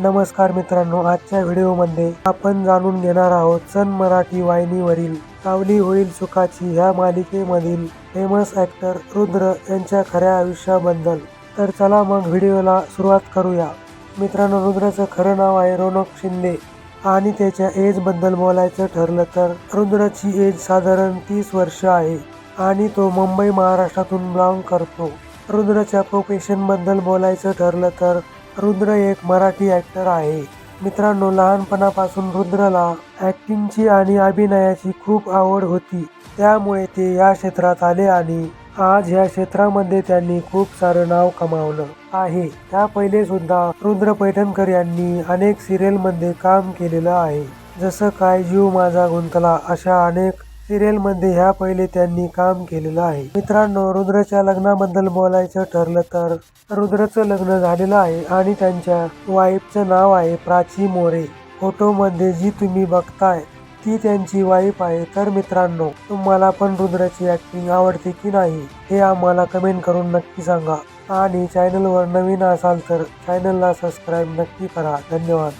नमस्कार मित्रांनो आजच्या व्हिडिओमध्ये आपण जाणून घेणार आहोत सन मराठी वाहिनीवरील सावली होईल सुखाची ह्या मालिकेमधील फेमस ॲक्टर रुद्र यांच्या खऱ्या आयुष्याबद्दल. तर चला मग व्हिडिओला सुरुवात करूया. मित्रांनो रुद्राचं खरं नाव आहे रोनक शिंदे आणि त्याच्या एजबद्दल बोलायचं ठरलं तर रुद्राची एज साधारण तीस वर्ष आहे आणि तो मुंबई महाराष्ट्रातून बिलॉंग करतो. रुद्राच्या प्रोफेशनबद्दल बोलायचं ठरलं तर रुद्र एक मराठी ॲक्टर आहे. मित्रांनो लहानपणापासून रुद्रला ॲक्टिंगची आणि अभिनयाची खूप आवड होती. त्यामुळे ते या क्षेत्रात आले आणि आज ह्या क्षेत्रामध्ये त्यांनी खूप सारं नाव कमावलं आहे. त्या पहिले सुद्धा रुद्र पैठणकर यांनी अनेक सिरियलमध्ये काम केलेलं आहे. जसं काय जीव माझा गुंतला अशा अनेक सिरियलमध्ये ह्या पहिले त्यांनी काम केलेलं आहे. मित्रांनो रुद्रच्या लग्नाबद्दल बोलायचं ठरलं तर रुद्रचं लग्न झालेलं आहे आणि त्यांच्या वाईफचं नाव आहे प्राची मोरे. फोटोमध्ये जी तुम्ही बघताय ती त्यांची वाईफ आहे. तर मित्रांनो तुम्हाला पण रुद्राची ॲक्टिंग आवडते की नाही हे आम्हाला कमेंट करून नक्की सांगा. आणि चॅनलवर नवीन असाल तर चॅनलला सबस्क्राईब नक्की करा. धन्यवाद.